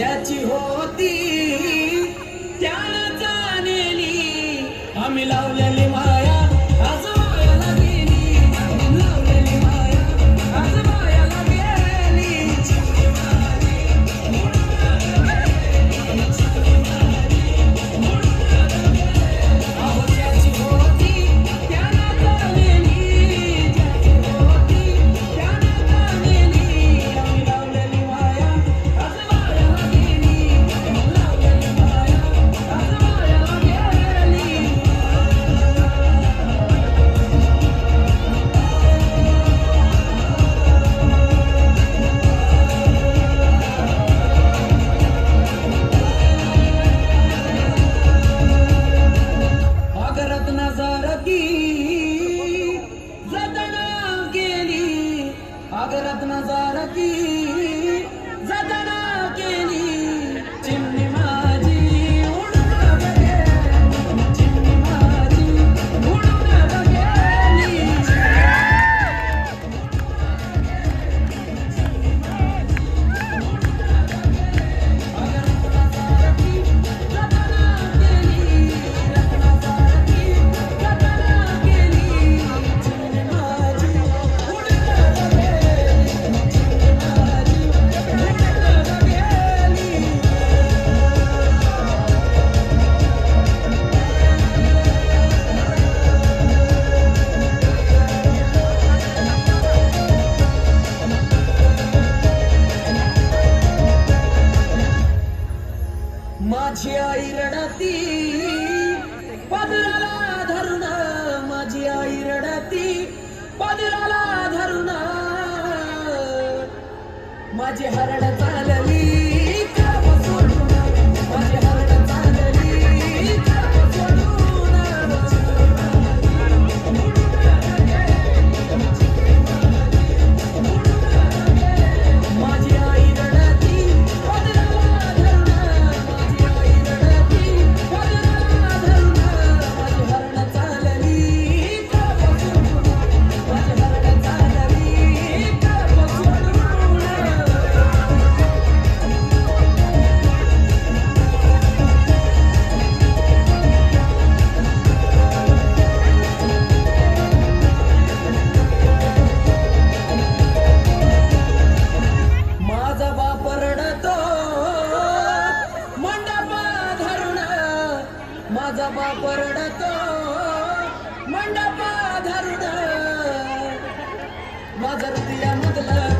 ज्याची होती त्याला जाणेली. आम्ही लावलेली सागर रत्न जारकी माझी आई रडती पदराला धरुण माझी आई रडती पदराला धरुण माझी हरडता माझा बाप रडतो मंडपा धरुड माझा हृदया मधलं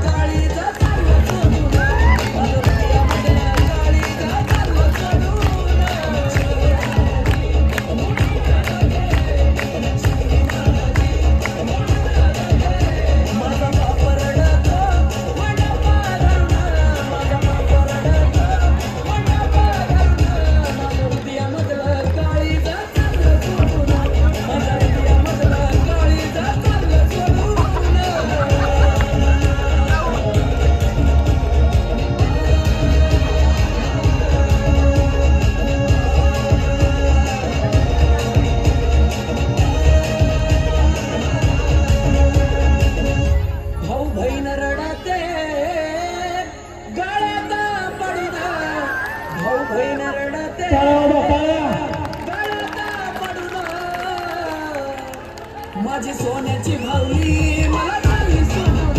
माझी सोन्याची भावली मला